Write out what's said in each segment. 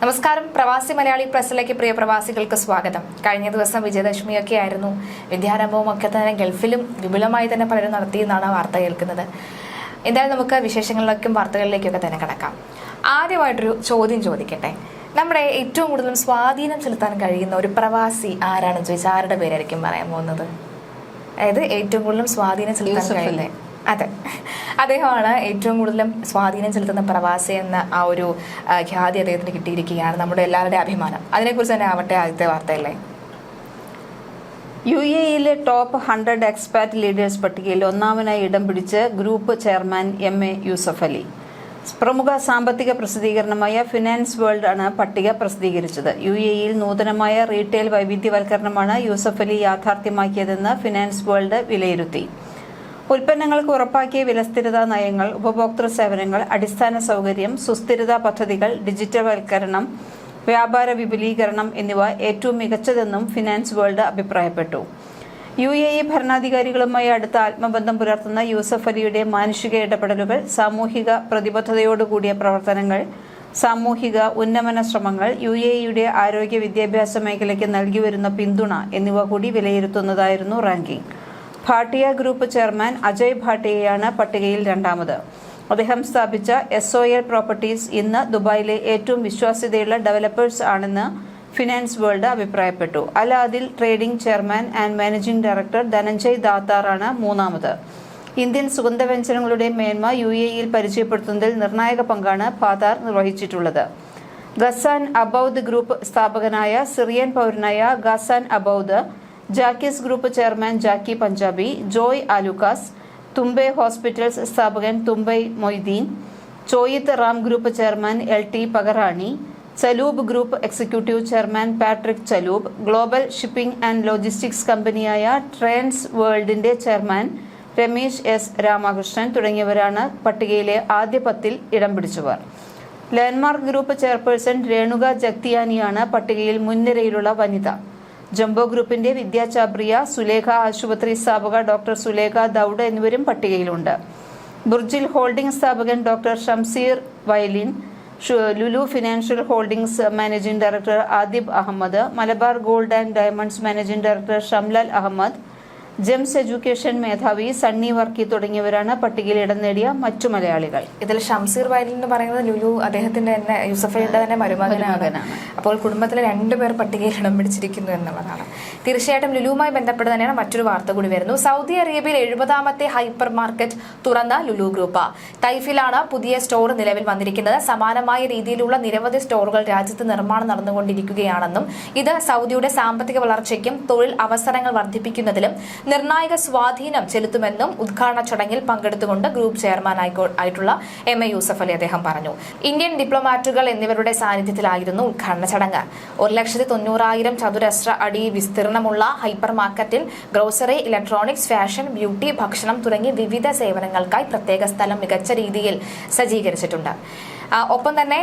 നമസ്കാരം. പ്രവാസി മലയാളി പ്രസിലേക്ക് പ്രിയ പ്രവാസികൾക്ക് സ്വാഗതം. കഴിഞ്ഞ ദിവസം വിജയദശമിയൊക്കെ ആയിരുന്നു വിദ്യാരംഭവും ഒക്കെ തന്നെ ഗൾഫിലും വിപുലമായി തന്നെ പലരും നടത്തിയെന്നാണ് വാർത്ത കേൾക്കുന്നത്. എന്തായാലും നമുക്ക് വിശേഷങ്ങളിലേക്കും വാർത്തകളിലേക്കൊക്കെ തന്നെ കിടക്കാം. ആദ്യമായിട്ടൊരു ചോദ്യം ചോദിക്കട്ടെ. നമ്മുടെ ഏറ്റവും കൂടുതൽ സ്വാധീനം ചെലുത്താൻ കഴിയുന്ന ഒരു പ്രവാസി ആരാണെന്ന് ചോദിച്ചാൽ ആരുടെ പേരായിരിക്കും പറയാൻ പോകുന്നത്? അതായത് ഏറ്റവും കൂടുതൽ സ്വാധീനം ചെലുത്താൻ കഴിയുന്നത് അതെ. അദ്ദേഹമാണ് ഏറ്റവും കൂടുതലും സ്വാധീനം ചെലുത്തുന്ന പ്രവാസി എന്ന ആ ഒരു ഖ്യാതി അദ്ദേഹത്തിന് കിട്ടിയിരിക്കുകയാണ്. നമ്മുടെ എല്ലാവരുടെയും അഭിമാനം. അതിനെക്കുറിച്ച് തന്നെ ആവട്ടെ ആദ്യത്തെ വാർത്തയല്ലേ? യു എ യിലെ ടോപ്പ് ഹൺഡ്രഡ് എക്സ്പാറ്റ് ലീഡേഴ്സ് പട്ടികയിൽ ഒന്നാമനായി ഇടം പിടിച്ച് group chairman M A Yusuf Ali. പ്രമുഖ സാമ്പത്തിക പ്രസിദ്ധീകരണമായ ഫിനാൻസ് വേൾഡ് ആണ് പട്ടിക പ്രസിദ്ധീകരിച്ചത്. യു എ യിൽ നൂതനമായ റീറ്റെയിൽ വൈവിധ്യവൽക്കരണമാണ് യൂസഫ് അലി യാഥാർത്ഥ്യമാക്കിയതെന്ന് ഫിനാൻസ് വേൾഡ് വിലയിരുത്തി. ഉൽപ്പന്നങ്ങൾക്ക് ഉറപ്പാക്കിയ വിലസ്ഥിരതാ നയങ്ങൾ ഉപഭോക്തൃ സേവനങ്ങൾ അടിസ്ഥാന സൗകര്യം സുസ്ഥിരതാ പദ്ധതികൾ ഡിജിറ്റൽവൽക്കരണം വ്യാപാര വിപുലീകരണം എന്നിവ ഏറ്റവും മികച്ചതെന്നും ഫിനാൻസ് വേൾഡ് അഭിപ്രായപ്പെട്ടു. യു എ ഇ ഭരണാധികാരികളുമായി അടുത്ത ആത്മബന്ധം പുലർത്തുന്ന യൂസഫ് അലിയുടെ മാനുഷിക ഇടപെടലുകൾ സാമൂഹിക പ്രതിബദ്ധതയോടുകൂടിയ പ്രവർത്തനങ്ങൾ സാമൂഹിക ഉന്നമന ശ്രമങ്ങൾ യു എ ഇയുടെ ആരോഗ്യ വിദ്യാഭ്യാസ മേഖലയ്ക്ക് നൽകിവരുന്ന പിന്തുണ എന്നിവ കൂടി വിലയിരുത്തുന്നതായിരുന്നു ranking. Bhatia group chairman Ajay ഭാട്ടിയയാണ് പട്ടികയിൽ രണ്ടാമത്. അദ്ദേഹം സ്ഥാപിച്ച എസ് ഒ എൽ പ്രോപ്പർട്ടീസ് ഇന്ന് ദുബായിലെ ഏറ്റവും വിശ്വാസ്യതയുള്ള ഡെവലപ്പേഴ്സ് ആണെന്ന് ഫിനാൻസ് വേൾഡ് അഭിപ്രായപ്പെട്ടു. Al Adil trading chairman and managing director Dhananjay ദാത്താറാണ് മൂന്നാമത്. ഇന്ത്യൻ സുഗന്ധവ്യഞ്ജനങ്ങളുടെ മേന്മ യു എ ഇയിൽ പരിചയപ്പെടുത്തുന്നതിൽ നിർണായക പങ്കാണ് ഫാദാർ നിർവഹിച്ചിട്ടുള്ളത്. ഗസാൻ അബൌദ് ഗ്രൂപ്പ് സ്ഥാപകനായ Syrian പൗരനായ Ghassan Aboud Jacky's group chairman Jacky Panjabi Joy Alukkas Thumbay hospitals സ്ഥാപകൻ Thumbay Moideen Choithram group chairman L T Pagarani Chalhoub group executive chairman Patrick Chalhoub global shipping and logistics കമ്പനിയായ trends വേൾഡിന്റെ chairman Ramesh S Ramakrishnan തുടങ്ങിയവരാണ് പട്ടികയിലെ ആദ്യ പത്തിൽ ഇടം പിടിച്ചവർ. Landmark group chairperson Renuka ജഗ്തിയാനിയാണ് പട്ടികയിൽ മുൻനിരയിലുള്ള വനിത. ജംബോ ഗ്രൂപ്പിന്റെ വിദ്യാ ചാബ്രിയ സുലേഖ ആശുപത്രി സ്ഥാപക ഡോക്ടർ സുലേഖ ദൌഡ് എന്നിവരും പട്ടികയിലുണ്ട്. ബുർജിൽ ഹോൾഡിംഗ് സ്ഥാപകൻ doctor Shamsheer Vayalil Lulu financial holdings managing director Adeeb Ahmed Malabar gold and diamonds managing director Shamlal Ahmed GEMS education മേധാവി സണ്ണി വർക്കി തുടങ്ങിയവരാണ് പട്ടികയിൽ ഇടം നേടിയ മറ്റു മലയാളികൾ. ഇതിൽ ഷംസീർ വയലിൽ എന്ന് പറയുന്നത് ലുലു അദ്ദേഹത്തിന്റെ തന്നെ യൂസഫയുടെ തന്നെ മരുമകനാണ്. മരുമകനാണ്. അപ്പോൾ കുടുംബത്തിലെ രണ്ടുപേർ പട്ടികയിൽ ഇടം പിടിച്ചിരിക്കുന്നു എന്നുള്ളതാണ്. തീർച്ചയായിട്ടും ലുലുവുമായി ബന്ധപ്പെട്ട് തന്നെയാണ് മറ്റൊരു വാർത്ത കൂടി വരുന്നു സൗദി അറേബ്യയിൽ എഴുപതാമത്തെ ഹൈപ്പർ മാർക്കറ്റ് തുറന്ന ലുലു ഗ്രൂപ്പ്. തൈഫിലാണ് പുതിയ സ്റ്റോർ നിലവിൽ വന്നിരിക്കുന്നത്. സമാനമായ രീതിയിലുള്ള നിരവധി സ്റ്റോറുകൾ രാജ്യത്ത് നിർമ്മാണം നടന്നുകൊണ്ടിരിക്കുകയാണെന്നും ഇത് സൗദിയുടെ സാമ്പത്തിക വളർച്ചയ്ക്കും തൊഴിൽ അവസരങ്ങൾ വർദ്ധിപ്പിക്കുന്നതിലും നിർണായക സ്വാധീനം ചെലുത്തുമെന്നും ഉദ്ഘാടന ചടങ്ങിൽ പങ്കെടുത്തുകൊണ്ട് ഗ്രൂപ്പ് ചെയർമാൻ ആയിട്ടുള്ള എം എ യൂസഫ് അലി അദ്ദേഹം പറഞ്ഞു. ഇന്ത്യൻ ഡിപ്ലോമാറ്റുകൾ എന്നിവരുടെ സാന്നിധ്യത്തിലായിരുന്നു ഉദ്ഘാടന ചടങ്ങ്. ഒരു ലക്ഷത്തി തൊണ്ണൂറായിരം ചതുരശ്ര അടി വിസ്തീർണമുള്ള ഹൈപ്പർ മാർക്കറ്റിൽ ഗ്രോസറി ഇലക്ട്രോണിക്സ് ഫാഷൻ ബ്യൂട്ടി ഭക്ഷണം തുടങ്ങി വിവിധ സേവനങ്ങൾക്കായി പ്രത്യേക സ്ഥലം മികച്ച രീതിയിൽ സജ്ജീകരിച്ചിട്ടുണ്ട്. ഒപ്പം തന്നെ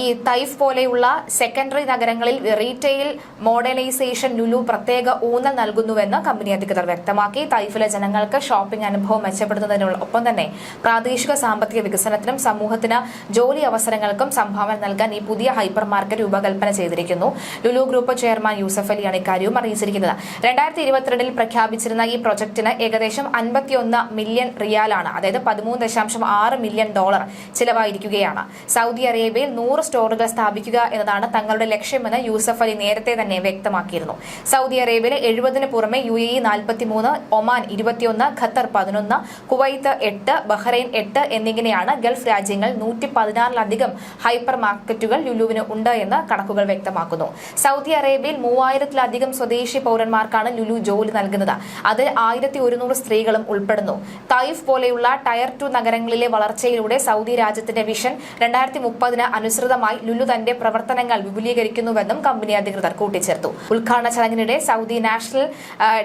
ഈ തൈഫ് പോലെയുള്ള സെക്കൻഡറി നഗരങ്ങളിൽ റീറ്റെയിൽ മോഡേണൈസേഷൻ ലുലു പ്രത്യേക ഊന്നൽ നൽകുന്നുവെന്ന് കമ്പനി അധികൃതർ വ്യക്തമാക്കി. തൈഫിലെ ജനങ്ങൾക്ക് ഷോപ്പിംഗ് അനുഭവം മെച്ചപ്പെടുത്തുന്നതിനുള്ള ഒപ്പം തന്നെ പ്രാദേശിക സാമ്പത്തിക വികസനത്തിനും സമൂഹത്തിന് ജോലി അവസരങ്ങൾക്കും സംഭാവന നൽകാൻ ഈ പുതിയ ഹൈപ്പർ മാർക്കറ്റ് രൂപകൽപ്പന ചെയ്തിരിക്കുന്നു. ലുലു ഗ്രൂപ്പ് ചെയർമാൻ യൂസഫ് അലിയാണ് ഇക്കാര്യവും അറിയിച്ചിരിക്കുന്നത്. രണ്ടായിരത്തി ഇരുപത്തിരണ്ടിൽ പ്രഖ്യാപിച്ചിരുന്ന ഈ പ്രൊജക്ടിന് ഏകദേശം അൻപത്തിയൊന്ന് മില്യൺ റിയാലാണ് അതായത് പതിമൂന്ന് ദശാംശം ആറ് മില്യൺ ഡോളർ ചിലവായിരിക്കുകയാണ്. സൗദി അറേബ്യയിൽ നൂറ് സ്റ്റോറുകൾ സ്ഥാപിക്കുക എന്നതാണ് തങ്ങളുടെ ലക്ഷ്യമെന്ന് യൂസഫ് അലി നേരത്തെ തന്നെ വ്യക്തമാക്കിയിരുന്നു. സൗദി അറേബ്യയിലെ എഴുപതിന് പുറമെ യു എ ഇ നാൽപ്പത്തിമൂന്ന് ഒമാൻ ഇരുപത്തിയൊന്ന് ഖത്തർ പതിനൊന്ന് കുവൈത്ത് എട്ട് ബഹ്റൈൻ എട്ട് എന്നിങ്ങനെയാണ് ഗൾഫ് രാജ്യങ്ങൾ നൂറ്റി പതിനാറിലധികം ഹൈപ്പർ മാർക്കറ്റുകൾ ലുലുവിന് ഉണ്ട് എന്ന് കണക്കുകൾ വ്യക്തമാക്കുന്നു. സൗദി അറേബ്യയിൽ മൂവായിരത്തിലധികം സ്വദേശി പൗരന്മാർക്കാണ് ലുലു ജോലി നൽകുന്നത്. അതിൽ ആയിരത്തി ഒരുന്നൂറ് സ്ത്രീകളും ഉൾപ്പെടുന്നു. തൈഫ് പോലെയുള്ള ടയർ ടു നഗരങ്ങളിലെ വളർച്ചയിലൂടെ സൗദി രാജ്യത്തിന്റെ വിഷൻ രണ്ടായിരത്തി മുപ്പതിന് അനുസൃതമായി ലുലു തന്റെ പ്രവർത്തനങ്ങൾ വിപുലീകരിക്കുന്നുവെന്നും കമ്പനി അധികൃതർ കൂട്ടിച്ചേർത്തു. ഉദ്ഘാടന ചടങ്ങിനിടെ സൗദി നാഷണൽ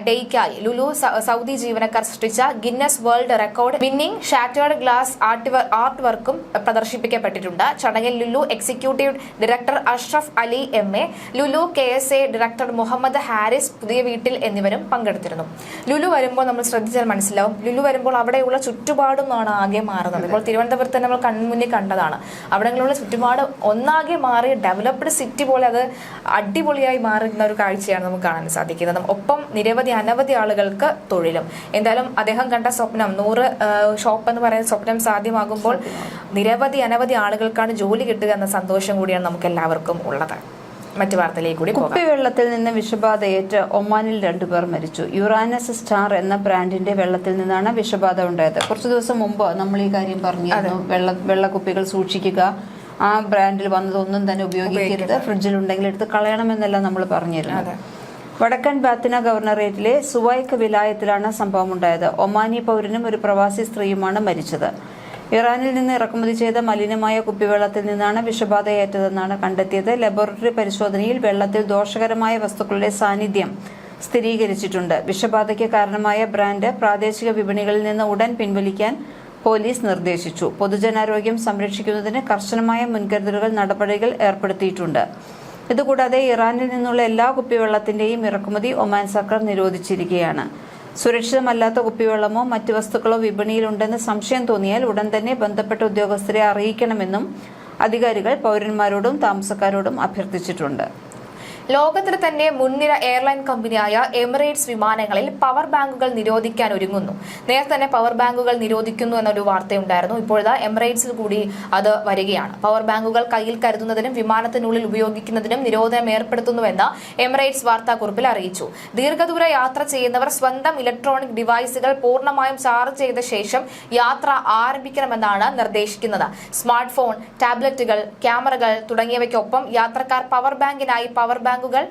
ഡേയ്ക്കായി ലുലു സൗദി ജീവനക്കാർ സൃഷ്ടിച്ച Guinness world record winning shattered glass art വർക്കും പ്രദർശിപ്പിക്കപ്പെട്ടിട്ടുണ്ട്. ചടങ്ങിൽ Lulu executive director Ashraf Ali M A Lulu K S A director Muhammad Haris Puthiya Veettil എന്നിവരും പങ്കെടുത്തിരുന്നു. ലുലു വരുമ്പോൾ നമ്മൾ ശ്രദ്ധിച്ചാൽ മനസ്സിലാവും. ലുലു വരുമ്പോൾ അവിടെയുള്ള ചുറ്റുപാടുമാണ് ആകെ മാറുന്നത്. ഇപ്പോൾ തിരുവനന്തപുരത്ത് നമ്മൾ കൺമുന്നിൽ കണ്ടതാണ്. എന്നുള്ളതാണ് അവിടങ്ങളിലുള്ള ചുറ്റുപാട് ഒന്നാകെ മാറി ഡെവലപ്ഡ് സിറ്റി പോലെ അത് അടിപൊളിയായി മാറുന്ന ഒരു കാഴ്ചയാണ് നമുക്ക് കാണാൻ സാധിക്കുന്നത്. ഒപ്പം നിരവധി അനവധി ആളുകൾക്ക് തൊഴിലും. എന്തായാലും അദ്ദേഹം കണ്ട സ്വപ്നം നൂറ് ഷോപ്പ് എന്ന് പറയുന്ന സ്വപ്നം സാധ്യമാകുമ്പോൾ നിരവധി അനവധി ആളുകൾക്കാണ് ജോലി കിട്ടുക എന്ന സന്തോഷം കൂടിയാണ് നമുക്ക് എല്ലാവർക്കും ഉള്ളത്. മറ്റു വാർത്തയിലേക്ക് കൂടി കുപ്പി കുപ്പിവെള്ളത്തിൽ നിന്ന് വിഷബാധയേറ്റ് ഒമാനിൽ രണ്ടുപേർ മരിച്ചു. യുറാനസ് സ്റ്റാർ എന്ന ബ്രാൻഡിന്റെ വെള്ളത്തിൽ നിന്നാണ് വിഷബാധ ഉണ്ടായത്. കുറച്ചു ദിവസം മുമ്പ് നമ്മൾ ഈ കാര്യം പറഞ്ഞിരുന്നു. വെള്ള വെള്ളക്കുപ്പികൾ സൂക്ഷിക്കുക ആ ബ്രാൻഡിൽ വന്നതൊന്നും തന്നെ ഉപയോഗിക്കരുത്. ഫ്രിഡ്ജിൽ ഉണ്ടെങ്കിൽ എടുത്ത് കളയണമെന്നെല്ലാം നമ്മൾ പറഞ്ഞിരുന്നു. വടക്കൻ ബാത്തിന ഗവർണറേറ്റിലെ സുവൈക്ക് വിലായത്തിലാണ് സംഭവം ഉണ്ടായത്. ഒമാനി പൗരനും ഒരു പ്രവാസി സ്ത്രീയുമാണ് മരിച്ചത്. ഇറാനിൽ നിന്ന് ഇറക്കുമതി ചെയ്ത മലിനമായ കുപ്പിവെള്ളത്തിൽ നിന്നാണ് വിഷബാധയേറ്റതെന്നാണ് കണ്ടെത്തിയത്. ലബോറട്ടറി പരിശോധനയിൽ വെള്ളത്തിൽ ദോഷകരമായ വസ്തുക്കളുടെ സാന്നിധ്യം സ്ഥിരീകരിച്ചിട്ടുണ്ട്. വിഷബാധയ്ക്ക് കാരണമായ ബ്രാൻഡ് പ്രാദേശിക വിപണികളിൽ നിന്ന് ഉടൻ പിൻവലിക്കാൻ പോലീസ് നിർദ്ദേശിച്ചു. പൊതുജനാരോഗ്യം സംരക്ഷിക്കുന്നതിന് കർശനമായ മുൻകരുതലുകൾ നടപടികൾ ഏർപ്പെടുത്തിയിട്ടുണ്ട്. ഇതുകൂടാതെ ഇറാനിൽ നിന്നുള്ള എല്ലാ കുപ്പിവെള്ളത്തിന്റെയും ഇറക്കുമതി ഒമാൻ സർക്കാർ നിരോധിച്ചിരിക്കുകയാണ്. സുരക്ഷിതമല്ലാത്ത കുപ്പിവെള്ളമോ മറ്റു വസ്തുക്കളോ വിപണിയിലുണ്ടെന്ന് സംശയം തോന്നിയാൽ ഉടൻ തന്നെ ബന്ധപ്പെട്ട ഉദ്യോഗസ്ഥരെ അറിയിക്കണമെന്നും അധികാരികൾ പൗരന്മാരോടും താമസക്കാരോടും അഭ്യർത്ഥിച്ചിട്ടുണ്ട് ലോകത്തിലെ തന്നെ മുൻനിര എയർലൈൻ കമ്പനിയായ എമിറേറ്റ്സ് വിമാനങ്ങളിൽ പവർ ബാങ്കുകൾ നിരോധിക്കാൻ ഒരുങ്ങുന്നു. നേരത്തെ തന്നെ പവർ ബാങ്കുകൾ നിരോധിക്കുന്നു എന്നൊരു വാർത്തയുണ്ടായിരുന്നു. ഇപ്പോഴത്തെ എമിറേറ്റ്സിൽ കൂടി അത് വരികയാണ്. പവർ ബാങ്കുകൾ കയ്യിൽ കരുതുന്നതിനും വിമാനത്തിനുള്ളിൽ ഉപയോഗിക്കുന്നതിനും നിരോധനം ഏർപ്പെടുത്തുന്നുവെന്ന് എമിറേറ്റ്സ് വാർത്താക്കുറിപ്പിൽ അറിയിച്ചു. ദീർഘദൂര യാത്ര ചെയ്യുന്നവർ സ്വന്തം ഇലക്ട്രോണിക് ഡിവൈസുകൾ പൂർണമായും ചാർജ് ചെയ്ത ശേഷം യാത്ര ആരംഭിക്കണമെന്നാണ് നിർദ്ദേശിക്കുന്നത്. സ്മാർട്ട് ഫോൺ ടാബ്ലറ്റുകൾ ക്യാമറകൾ തുടങ്ങിയവയ്ക്കൊപ്പം യാത്രക്കാർ പവർ ബാങ്കിനായി പവർ ബാങ്കുകൾ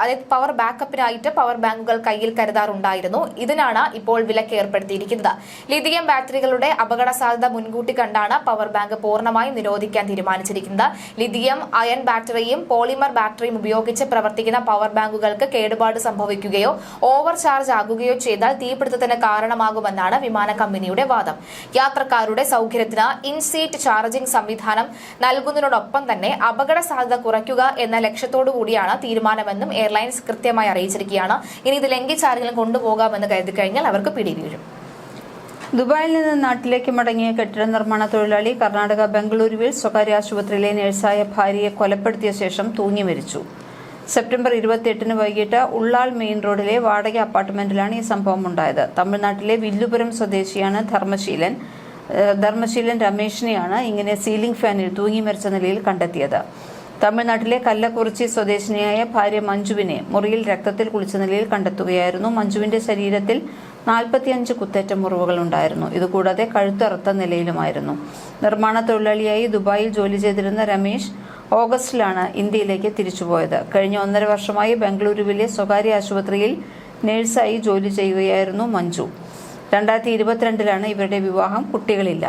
അതായത് പവർ ബാക്കപ്പിനായിട്ട് പവർ ബാങ്കുകൾ കയ്യിൽ കരുതാറുണ്ടായിരുന്നു. ഇതിനാണ് ഇപ്പോൾ വിലക്ക് ഏർപ്പെടുത്തിയിരിക്കുന്നത്. ലിഥിയം ബാറ്ററികളുടെ അപകട സാധ്യത മുൻകൂട്ടി കണ്ടാണ് പവർ ബാങ്ക് പൂർണമായും നിരോധിക്കാൻ തീരുമാനിച്ചിരിക്കുന്നത്. ലിഥിയം അയൺ ബാറ്ററിയും പോളിമർ ബാറ്ററിയും ഉപയോഗിച്ച് പ്രവർത്തിക്കുന്ന പവർ ബാങ്കുകൾക്ക് കേടുപാട് സംഭവിക്കുകയോ ഓവർ ചാർജ് ആകുകയോ ചെയ്താൽ തീപിടുത്തത്തിന് കാരണമാകുമെന്നാണ് വിമാന കമ്പനിയുടെ വാദം. യാത്രക്കാരുടെ സൗകര്യത്തിന് ഇൻ സീറ്റ് ചാർജിംഗ് സംവിധാനം നൽകുന്നതിനോടൊപ്പം തന്നെ അപകട സാധ്യത കുറയ്ക്കുക എന്ന ലക്ഷ്യത്തോടു കൂടിയാണ് തീരുമാനമെന്നും എയർലൈൻസ് കൃത്യമായി അറിയിച്ചിരിക്കുകയാണ്. ഇനി ഇത് ലംഘിച്ചാരെങ്കിലും കൊണ്ടുപോകാമെന്ന് കരുതി കഴിഞ്ഞാൽ അവർക്ക് പിടി വീഴും ദുബായിൽ നിന്ന് നാട്ടിലേക്ക് മടങ്ങിയ കെട്ടിട നിർമ്മാണ തൊഴിലാളി കർണാടക ബംഗളൂരുവിൽ സ്വകാര്യ ആശുപത്രിയിലെ നഴ്സായ ഭാര്യയെ കൊലപ്പെടുത്തിയ ശേഷം തൂങ്ങി മരിച്ചു. സെപ്റ്റംബർ ഇരുപത്തിയെട്ടിന് വൈകിട്ട് ഉള്ളാൾ മെയിൻ റോഡിലെ വാടക അപ്പാർട്ട്മെന്റിലാണ് ഈ സംഭവം ഉണ്ടായത്. തമിഴ്നാട്ടിലെ വില്ലുപുരം സ്വദേശിയാണ് ധർമ്മശീലൻ. ധർമ്മശീലൻ രമേശിനെയാണ് ഇങ്ങനെ സീലിംഗ് ഫാനിൽ തൂങ്ങി മരിച്ച നിലയിൽ കണ്ടെത്തിയത്. തമിഴ്നാട്ടിലെ കല്ലക്കുറിച്ചി സ്വദേശിനിയായ ഭാര്യ മഞ്ജുവിനെ മുറിയിൽ രക്തത്തിൽ കുളിച്ച നിലയിൽ കണ്ടെത്തുകയായിരുന്നു. മഞ്ജുവിന്റെ ശരീരത്തിൽ നാൽപ്പത്തിയഞ്ച് കുത്തേറ്റ മുറിവുകൾ ഉണ്ടായിരുന്നു. ഇതുകൂടാതെ കഴുത്തറുത്ത നിലയിലുമായിരുന്നു. നിർമ്മാണ തൊഴിലാളിയായി ദുബായിൽ ജോലി ചെയ്തിരുന്ന രമേശ് ഓഗസ്റ്റിലാണ് ഇന്ത്യയിലേക്ക് തിരിച്ചുപോയത്. കഴിഞ്ഞ ഒന്നര വർഷമായി ബംഗളൂരുവിലെ സ്വകാര്യ ആശുപത്രിയിൽ നഴ്സായി ജോലി ചെയ്യുകയായിരുന്നു മഞ്ജു. രണ്ടായിരത്തി ഇരുപത്തിരണ്ടിലാണ് ഇവരുടെ വിവാഹം. കുട്ടികളില്ല.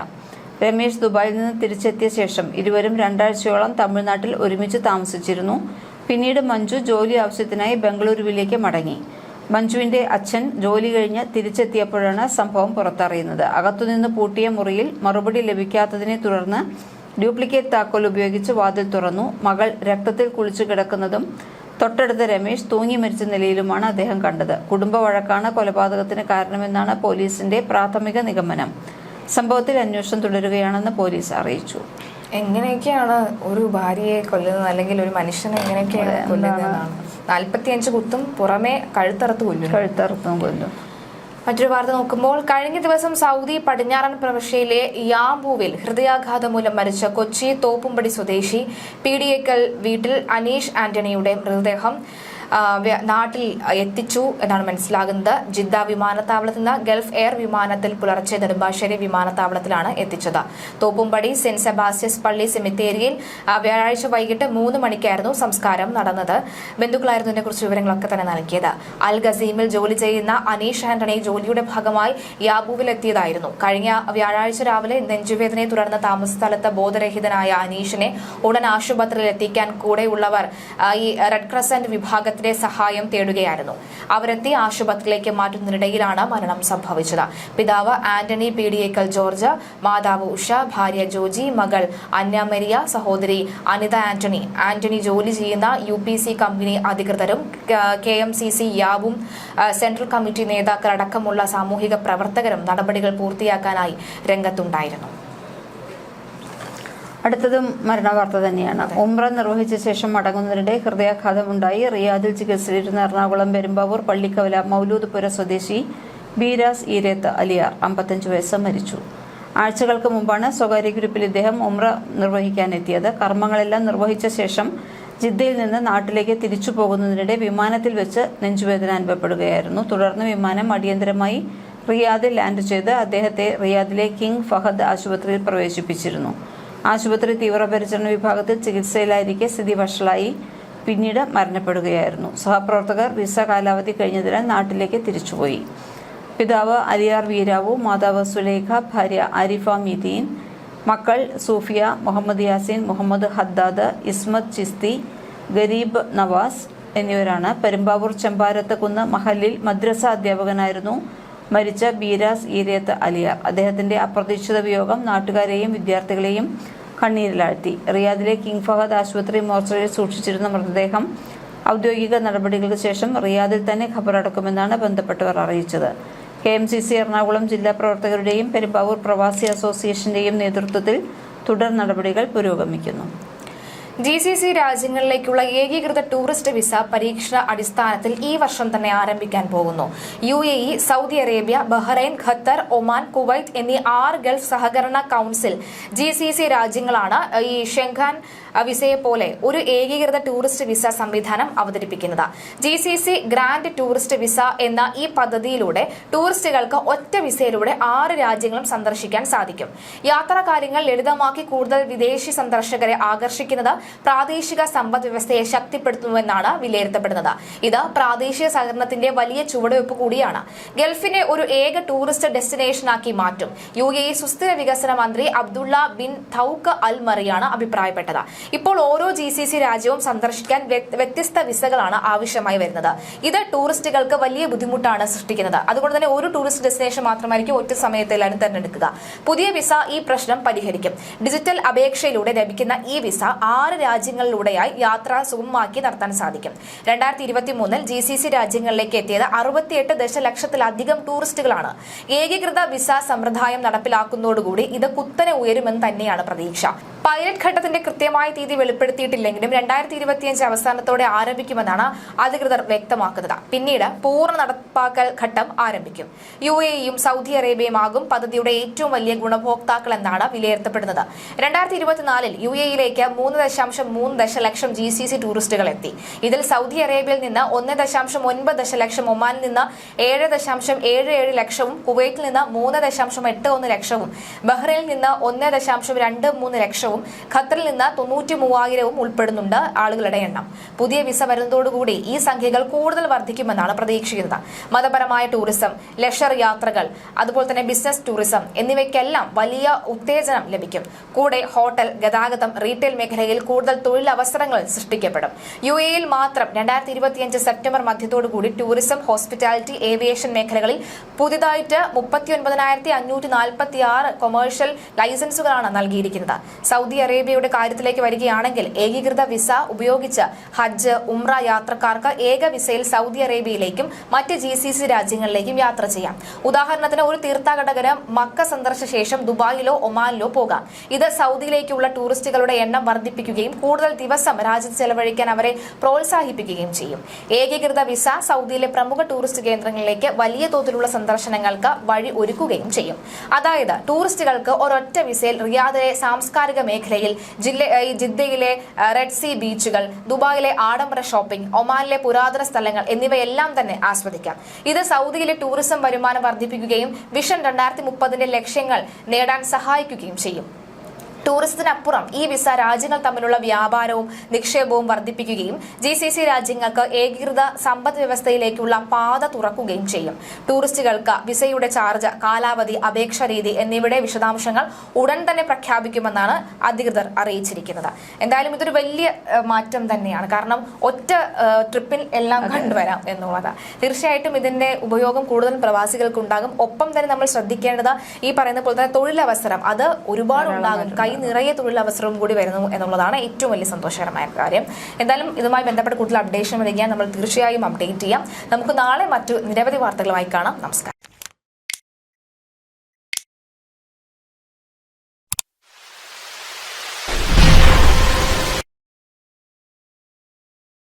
രമേശ് ദുബായിൽ നിന്ന് തിരിച്ചെത്തിയ ശേഷം ഇരുവരും രണ്ടാഴ്ചയോളം തമിഴ്നാട്ടിൽ ഒരുമിച്ച് താമസിച്ചിരുന്നു. പിന്നീട് മഞ്ജു ജോലി ആവശ്യത്തിനായി ബംഗളൂരുവിലേക്ക് മടങ്ങി. മഞ്ജുവിന്റെ അച്ഛൻ ജോലി കഴിഞ്ഞ് തിരിച്ചെത്തിയപ്പോഴാണ് സംഭവം പുറത്തറിയുന്നത്. അകത്തുനിന്ന് പൂട്ടിയ മുറിയിൽ മറുപടി ലഭിക്കാത്തതിനെ തുടർന്ന് ഡ്യൂപ്ലിക്കേറ്റ് താക്കോൽ ഉപയോഗിച്ച് വാതിൽ തുറന്നു. മകൾ രക്തത്തിൽ കുളിച്ചു കിടക്കുന്നതും തൊട്ടടുത്ത രമേശ് തൂങ്ങി മരിച്ച നിലയിലുമാണ് അദ്ദേഹം കണ്ടത്. കുടുംബ വഴക്കാണ് കൊലപാതകത്തിന് കാരണമെന്നാണ് പോലീസിന്റെ പ്രാഥമിക നിഗമനം. സംഭവത്തിൽ അന്വേഷണം തുടരുകയാണെന്ന് പോലീസ് അറിയിച്ചു. എങ്ങനെയൊക്കെയാണ് ഒരു ഭാര്യയെ കൊല്ലുന്നത്? അല്ലെങ്കിൽ ഒരു മനുഷ്യനെ എങ്ങനെയൊക്കെയാണ് കൊല്ലുന്നതെന്നാണ്. നാൽപ്പത്തിയഞ്ച് കുത്തും പുറമെ കഴുത്തറുത്ത് കൊല്ലും കഴുത്തറുത്തും കൊല്ലും മറ്റൊരു വാർത്ത നോക്കുമ്പോൾ കഴിഞ്ഞ ദിവസം സൗദി പടിഞ്ഞാറൻ പ്രവിശ്യയിലെ യാംബുവിൽ ഹൃദയാഘാതം മൂലം മരിച്ച കൊച്ചി തോപ്പുംപടി സ്വദേശി പി വീട്ടിൽ അനീഷ് ആന്റണിയുടെ മൃതദേഹം നാട്ടിൽ എത്തിച്ചു എന്നാണ് മനസ്സിലാകുന്നത്. ജിദ്ദ വിമാനത്താവളത്തിൽ നിന്ന് ഗൾഫ് എയർ വിമാനത്തിൽ പുലർച്ചെ നെടുമ്പാശ്ശേരി വിമാനത്താവളത്തിലാണ് എത്തിച്ചത്. തോപ്പുംപടി സെന്റ് സെബാസ്റ്റ്യസ് പള്ളി സെമിത്തേരിയിൽ വ്യാഴാഴ്ച വൈകിട്ട് മൂന്ന് മണിക്കായിരുന്നു സംസ്കാരം നടന്നത്. ബന്ധുക്കളായിരുന്നു ഇതിനെക്കുറിച്ച് വിവരങ്ങളൊക്കെ തന്നെ നൽകിയത്. അൽ ഗസീമിൽ ജോലി ചെയ്യുന്ന അനീഷ് ആന്റണി ജോലിയുടെ ഭാഗമായി യാബുവിലെത്തിയതായിരുന്നു. കഴിഞ്ഞ വ്യാഴാഴ്ച രാവിലെ നെഞ്ചുവേദനയെ തുടർന്ന് താമസ സ്ഥലത്ത് ബോധരഹിതനായ അനീഷിനെ ഉടൻ ആശുപത്രിയിൽ എത്തിക്കാൻ കൂടെയുള്ളവർ ഈ റെഡ് ക്രസന്റ് വിഭാഗത്തിന്റെ സഹായം തേടുകയായിരുന്നു. അവരെത്തി ആശുപത്രിയിലേക്ക് മാറ്റുന്നതിനിടയിലാണ് മരണം സംഭവിച്ചത്. പിതാവ് ആന്റണി പീഡിയേക്കൽ ജോർജ് മാതാവ് ഉഷ ഭാര്യ ജോജി മകൾ അന്നമരിയ സഹോദരി അനിത ആന്റണി. ആന്റണി ജോലി ചെയ്യുന്ന യു പി സി കമ്പനി അധികൃതരും കെ എം സി സി യാവും സെൻട്രൽ കമ്മിറ്റി നേതാക്കളടക്കമുള്ള സാമൂഹിക പ്രവർത്തകരും നടപടികൾ പൂർത്തിയാക്കാനായി രംഗത്തുണ്ടായിരുന്നു. അടുത്തതും മരണവാർത്ത തന്നെയാണ്. ഉംറ നിർവഹിച്ച ശേഷം മടങ്ങുന്നതിനിടെ ഹൃദയാഘാതമുണ്ടായി റിയാദിൽ ചികിത്സയിലിരുന്ന എറണാകുളം പെരുമ്പാവൂർ പള്ളിക്കവല മൗലൂദ്പുര സ്വദേശി ബീരാസ് ഈരേത്ത് അലിയാർ അമ്പത്തഞ്ച് വയസ്സ് മരിച്ചു. ആഴ്ചകൾക്ക് മുമ്പാണ് സ്വകാര്യ ഗ്രൂപ്പിൽ ഇദ്ദേഹം ഉംറ നിർവഹിക്കാനെത്തിയത്. കർമ്മങ്ങളെല്ലാം നിർവഹിച്ച ശേഷം ജിദ്ദയിൽ നിന്ന് നാട്ടിലേക്ക് തിരിച്ചു പോകുന്നതിനിടെ വിമാനത്തിൽ വെച്ച് നെഞ്ചുവേദന അനുഭവപ്പെടുകയായിരുന്നു. തുടർന്ന് വിമാനം അടിയന്തരമായി റിയാദിൽ ലാൻഡ് ചെയ്ത് അദ്ദേഹത്തെ റിയാദിലെ കിങ് ഫഹദ് ആശുപത്രിയിൽ പ്രവേശിപ്പിച്ചിരുന്നു. ആശുപത്രി തീവ്രപരിചരണ വിഭാഗത്തിൽ ചികിത്സയിലായിരിക്കെ സ്ഥിതി വഷളായി. പിന്നീട് മരണപ്പെടുകയായിരുന്നു. സഹപ്രവർത്തകർ വിസ കാലാവധി കഴിഞ്ഞതിനാൽ നാട്ടിലേക്ക് തിരിച്ചുപോയി. പിതാവ് അലിയാർ വീരാവു മാതാവ് സുലേഖ ഭാര്യ ആരിഫ മീതീൻ മക്കൾ സൂഫിയ മുഹമ്മദ് യാസീൻ മുഹമ്മദ് ഹദ്ദാദ് ഇസ്മത് ചിസ്തി ഗരീബ് നവാസ് എന്നിവരാണ് പെരുമ്പാവൂർ ചെമ്പാരത്ത് കുന്ന് മഹലിൽ മദ്രസ അധ്യാപകനായിരുന്നു മരിച്ച ബീരാസ് ഈരേത്ത് അലിയാർ. അദ്ദേഹത്തിന്റെ അപ്രതീക്ഷിത വിയോഗം നാട്ടുകാരെയും വിദ്യാർത്ഥികളെയും കണ്ണീരിലാഴ്ത്തി. റിയാദിലെ കിങ് ഫഹദ് ആശുപത്രി മോർച്ചറിയിൽ സൂക്ഷിച്ചിരുന്ന മൃതദേഹം ഔദ്യോഗിക നടപടികൾക്ക് ശേഷം റിയാദിൽ തന്നെ ഖബറടക്കുമെന്നാണ് ബന്ധപ്പെട്ടവർ അറിയിച്ചത്. K M C C Ernakulam ജില്ലാ പ്രവർത്തകരുടെയും പെരുമ്പാവൂർ പ്രവാസി അസോസിയേഷന്റെയും നേതൃത്വത്തിൽ തുടർ നടപടികൾ പുരോഗമിക്കുന്നു. ജി സി സി രാജ്യങ്ങളിലേക്കുള്ള ഏകീകൃത ടൂറിസ്റ്റ് വിസ പരീക്ഷണ അടിസ്ഥാനത്തിൽ ഈ വർഷം തന്നെ ആരംഭിക്കാൻ പോകുന്നു. U A E Saudi Arabia Bahrain Qatar Oman Kuwait എന്നീ ആറ് ഗൾഫ് സഹകരണ കൌൺസിൽ ജി സി സി രാജ്യങ്ങളാണ് ഈ ഷെങ്ഹാൻ വിസയെ പോലെ ഒരു ഏകീകൃത ടൂറിസ്റ്റ് വിസ സംവിധാനം അവതരിപ്പിക്കുന്നത്. G C C grand tourist visa എന്ന ഈ പദ്ധതിയിലൂടെ ടൂറിസ്റ്റുകൾക്ക് ഒറ്റ വിസയിലൂടെ ആറ് രാജ്യങ്ങളും സന്ദർശിക്കാൻ സാധിക്കും. യാത്രാ കാര്യങ്ങൾ ലളിതമാക്കി കൂടുതൽ വിദേശി സന്ദർശകരെ ആകർഷിക്കുന്നത് പ്രാദേശിക സമ്പദ് വ്യവസ്ഥയെ ശക്തിപ്പെടുത്തുന്നുവെന്നാണ് വിലയിരുത്തപ്പെടുന്നത്. ഇത് പ്രാദേശിക സഹകരണത്തിന്റെ വലിയ ചുവടുവയ്പ് കൂടിയാണ്. ഗൾഫിനെ ഒരു ഏക ടൂറിസ്റ്റ് ഡെസ്റ്റിനേഷനാക്കി മാറ്റും. യു എ സുസ്ഥിര വികസന മന്ത്രി അബ്ദുള്ള ബിൻ ധൌക്ക് അൽ മറിയാണ് അഭിപ്രായപ്പെട്ടത്. ഇപ്പോൾ ഓരോ ജി സി സി രാജ്യവും സന്ദർശിക്കാൻ വ്യത്യസ്ത വിസകളാണ് ആവശ്യമായി വരുന്നത്. ഇത് ടൂറിസ്റ്റുകൾക്ക് വലിയ ബുദ്ധിമുട്ടാണ് സൃഷ്ടിക്കുന്നത്. അതുകൊണ്ട് തന്നെ ഒരു ടൂറിസ്റ്റ് ഡെസ്റ്റിനേഷൻ മാത്രമായിരിക്കും ഒറ്റ സമയത്ത് എല്ലാവരും തിരഞ്ഞെടുക്കുക. പുതിയ വിസ ഈ പ്രശ്നം പരിഹരിക്കും. ഡിജിറ്റൽ അപേക്ഷയിലൂടെ ലഭിക്കുന്ന ഈ വിസ ആറ് രാജ്യങ്ങളിലൂടെയായി യാത്ര സുഗമമാക്കി നടത്താൻ സാധിക്കും. രണ്ടായിരത്തി ഇരുപത്തി മൂന്നിൽ ജി സി സി രാജ്യങ്ങളിലേക്ക് എത്തിയത് അറുപത്തിയെട്ട് ദശലക്ഷത്തിലധികം ടൂറിസ്റ്റുകളാണ്. ഏകീകൃത വിസ സമ്പ്രദായം നടപ്പിലാക്കുന്നതോടുകൂടി ഇത് കുത്തനെ ഉയരുമെന്ന് തന്നെയാണ് പ്രതീക്ഷ. പൈലറ്റ് ഘട്ടത്തിന്റെ കൃത്യമായ തീയതി വെളിപ്പെടുത്തിയിട്ടില്ലെങ്കിലും രണ്ടായിരത്തി ഇരുപത്തിയഞ്ച് അവസാനത്തോടെ ആരംഭിക്കുമെന്നാണ് അധികൃതർ വ്യക്തമാക്കുന്നത്. പിന്നീട് പൂർണ നടപ്പാക്കൽ ഘട്ടം ആരംഭിക്കും. യു എ ഇയും സൗദി അറേബ്യയുമാകും പദ്ധതിയുടെ ഏറ്റവും വലിയ ഗുണഭോക്താക്കൾ എന്നാണ് വിലയിരുത്തപ്പെടുന്നത്. രണ്ടായിരത്തി ഇരുപത്തിനാലിൽ യു എയിലേക്ക് മൂന്ന് ദശാംശം മൂന്ന് ദശലക്ഷം ജി സി സി ടൂറിസ്റ്റുകൾ എത്തി ഇതിൽ സൗദി അറേബ്യയിൽ നിന്ന് ഒന്ന് ദശാംശം ഒൻപത് ദശലക്ഷം ഒമാനിൽ നിന്ന് ഏഴ് ദശാംശം ഏഴ് ഏഴ് ലക്ഷവും കുവൈറ്റിൽ നിന്ന് മൂന്ന് ദശാംശം എട്ട് ഒന്ന് ലക്ഷവും ബഹ്റൈനിൽ നിന്ന് ഒന്ന് ദശാംശം രണ്ട് മൂന്ന് ലക്ഷവും ഖത്തറിൽ നിന്ന് തൊണ്ണൂറ്റി മൂവായിരവും ഉൾപ്പെടുന്നുണ്ട് ആളുകളുടെ എണ്ണം. പുതിയ വിസ വരുന്നതോടുകൂടി ഈ സംഖ്യകൾ കൂടുതൽ വർദ്ധിക്കുമെന്നാണ് പ്രതീക്ഷിക്കുന്നത്. മതപരമായ ടൂറിസം ലഷർ യാത്രകൾ അതുപോലെ തന്നെ ബിസിനസ് ടൂറിസം എന്നിവയ്ക്കെല്ലാം വലിയ ഉത്തേജനം ലഭിക്കും. കൂടെ ഹോട്ടൽ ഗതാഗതം റീറ്റെയിൽ മേഖലയിൽ കൂടുതൽ തൊഴിലവസരങ്ങൾ സൃഷ്ടിക്കപ്പെടും. യു എയിൽ മാത്രം രണ്ടായിരത്തി ഇരുപത്തിയഞ്ച് സെപ്റ്റംബർ മധ്യത്തോടുകൂടി ടൂറിസം ഹോസ്പിറ്റാലിറ്റി ഏവിയേഷൻ മേഖലകളിൽ പുതിയതായിട്ട് മുപ്പത്തിയൊൻപതിനായിരത്തി അഞ്ഞൂറ്റി നാൽപ്പത്തി ആറ് കൊമേഴ്ഷ്യൽ ലൈസൻസുകളാണ് നൽകിയിരിക്കുന്നത്. സൗദി അറേബ്യയുടെ കാര്യത്തിലേക്ക് വരികയാണെങ്കിൽ ഏകീകൃത വിസ ഉപയോഗിച്ച് ഹജ്ജ് ഉംറ യാത്രക്കാർക്ക് ഏക വിസയിൽ സൗദി അറേബ്യയിലേക്കും മറ്റ് ജി സി സി രാജ്യങ്ങളിലേക്കും യാത്ര ചെയ്യാം. ഉദാഹരണത്തിന് ഒരു തീർത്ഥാടകന് മക്ക സന്ദർശിച്ച ശേഷം ദുബായിലോ ഒമാനിലോ പോകാം. ഇത് സൗദിയിലേക്കുള്ള ടൂറിസ്റ്റുകളുടെ എണ്ണം വർദ്ധിപ്പിക്കുകയും കൂടുതൽ ദിവസം രാജ്യത്ത് ചെലവഴിക്കാൻ അവരെ പ്രോത്സാഹിപ്പിക്കുകയും ചെയ്യും. ഏകീകൃത വിസ സൗദിയിലെ പ്രമുഖ ടൂറിസ്റ്റ് കേന്ദ്രങ്ങളിലേക്ക് വലിയ തോതിലുള്ള സന്ദർശനങ്ങൾക്ക് വഴി ഒരുക്കുകയും ചെയ്യും. അതായത് ടൂറിസ്റ്റുകൾക്ക് ഒരൊറ്റ വിസയിൽ റിയാദിലെ സാംസ്കാരിക മേഖലയിൽ ജില്ല ജിദ്ദയിലെ റെഡ് സി ബീച്ചുകൾ ദുബായിലെ ആഡംബര ഷോപ്പിംഗ് ഒമാനിലെ പുരാതന സ്ഥലങ്ങൾ എന്നിവയെല്ലാം തന്നെ ആസ്വദിക്കാം. ഇത് സൗദിയിലെ ടൂറിസം വരുമാനം വർദ്ധിപ്പിക്കുകയും വിഷൻ രണ്ടായിരത്തി മുപ്പതിന്റെ ലക്ഷ്യങ്ങൾ നേടാൻ സഹായിക്കുകയും ചെയ്യും. ടൂറിസത്തിനപ്പുറം ഈ വിസ രാജ്യങ്ങൾ തമ്മിലുള്ള വ്യാപാരവും നിക്ഷേപവും വർദ്ധിപ്പിക്കുകയും ജി സി സി രാജ്യങ്ങൾക്ക് ഏകീകൃത സമ്പദ് വ്യവസ്ഥയിലേക്കുള്ള പാത തുറക്കുകയും ചെയ്യും. ടൂറിസ്റ്റുകൾക്ക് വിസയുടെ ചാർജ് കാലാവധി അപേക്ഷ രീതി എന്നിവയുടെ വിശദാംശങ്ങൾ ഉടൻ തന്നെ പ്രഖ്യാപിക്കുമെന്നാണ് അധികൃതർ അറിയിച്ചിരിക്കുന്നത്. എന്തായാലും ഇതൊരു വലിയ മാറ്റം തന്നെയാണ്. കാരണം ഒറ്റ ട്രിപ്പിൽ എല്ലാം കണ്ടുവരാം എന്നുള്ളത്. തീർച്ചയായിട്ടും ഇതിന്റെ ഉപയോഗം കൂടുതൽ പ്രവാസികൾക്ക് ഉണ്ടാകും. ഒപ്പം തന്നെ നമ്മൾ ശ്രദ്ധിക്കേണ്ടത് ഈ പറയുന്ന പോലെ തന്നെ തൊഴിലവസരം. അത് ഒരുപാട് ഉണ്ടാകും. കൈ നിറയെ തൊഴിലവസരവും കൂടി വരുന്നു എന്നുള്ളതാണ് ഏറ്റവും വലിയ സന്തോഷകരമായ കാര്യം. എന്തായാലും ഇതുമായി ബന്ധപ്പെട്ട് കൂടുതൽ അപ്ഡേഷൻ വരികയാൽ നമ്മൾ തീർച്ചയായും അപ്ഡേറ്റ് ചെയ്യാം. നമുക്ക് നാളെ മറ്റു നിരവധി വാർത്തകളുമായി കാണാം. നമസ്കാരം.